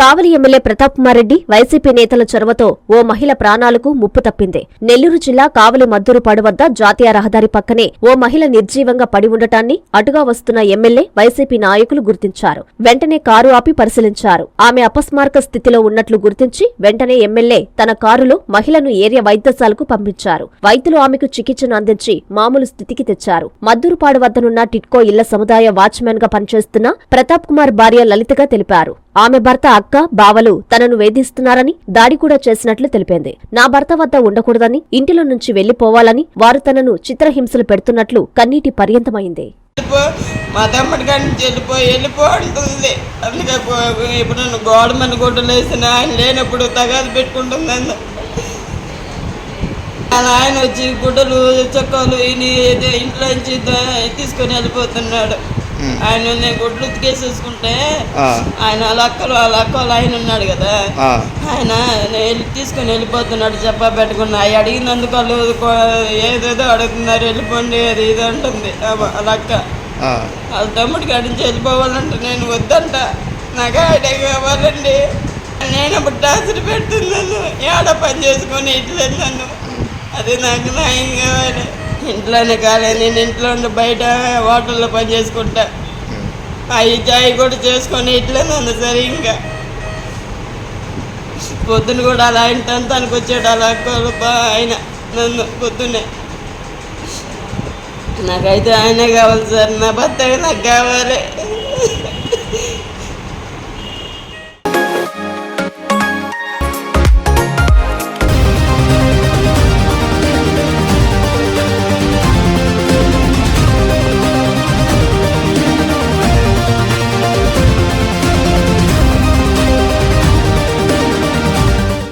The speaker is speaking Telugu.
కావలి ఎమ్మెల్యే ప్రతాప్ కుమార్ రెడ్డి వైసీపీ నేతల చొరవతో ఓ మహిళ ప్రాణాలకు ముప్పు తప్పింది. నెల్లూరు జిల్లా కావలి మద్దూరుపాడు వద్ద జాతీయ రహదారి పక్కనే ఓ మహిళ నిర్జీవంగా పడి ఉండటాన్ని అటుగా వస్తున్న ఎమ్మెల్యే వైసీపీ నాయకులు గుర్తించారు. వెంటనే కారు ఆపి పరిశీలించారు. ఆమె అపస్మారక స్థితిలో ఉన్నట్లు గుర్తించి వెంటనే ఎమ్మెల్యే తన కారులో మహిళను ఏరియా వైద్యశాలకు పంపించారు. వైద్యులు ఆమెకు చికిత్సను అందించి మామూలు స్థితికి తెచ్చారు. మద్దూరుపాడు వద్దనున్న టిట్కో ఇళ్ళ సముదాయ వాచ్మెన్గా పనిచేస్తున్న ప్రతాప్ కుమార్ భార్య లలితగా తెలిపారు. ఆమె భర్త అక్క బావలు తనను వేధిస్తున్నారని దాడి కూడా చేసినట్లు తెలిపింది. నా భర్త వద్ద ఉండకూడదని ఇంటిలో నుంచి వెళ్ళిపోవాలని వారు తనను చిత్రహింసలు పెడుతున్నట్లు కన్నీటి పర్యంతమైంది. మా తమ్ముడి కాడి నుంచి వెళ్ళిపో అందుకే ఇప్పుడు నన్ను గోడ మన గుడ్డలు వేసిన ఆయన లేనప్పుడు తగాదు పెట్టుకుంటుంది అలా ఆయన వచ్చి గుడ్డలు చొక్కాలు ఇంట్లో నుంచి తీసుకొని వెళ్ళిపోతున్నాడు. ఆయన నేను గుడ్లు ఉతికేసేసుకుంటే ఆయన వాళ్ళ అక్కలు ఆయన ఉన్నాడు కదా. ఆయన వెళ్ళి తీసుకొని వెళ్ళిపోతున్నాడు చెప్పా పెట్టుకున్నా. అవి అడిగినందుకు వాళ్ళు ఏదేదో అడుగుతున్నారు వెళ్ళిపోండి అది ఇది అంటుంది. ఆమె- వాళ్ళ అక్క. ఆ. వాళ్ళ తమ్ముడి కాడి నుంచి వెళ్ళిపోవాలంటే నేను వద్దంట. నాకు ఆయన కావాలండి. నేను అప్పుడు టార్చర్ పెడుతున్నాను. ఏడ పని చేసుకొని ఇట్లా నన్ను? అది నాకు న్యాయం కావాలి. ఇంట్లోనే కాలేదు నేను ఇంట్లో ఉండి బయట హోటల్లో పని చేసుకుంటా. అవి చాయ్ కూడా చేసుకొని ఇట్లా నన్ను సరే ఇంకా. పొద్దున కూడా అలా ఆయన తంతానికి వచ్చాడు అలా ఆయన నన్ను పొద్దున్నే. నాకైతే ఆయనే కావాలి సార్ నా భర్త నాకు కావాలి.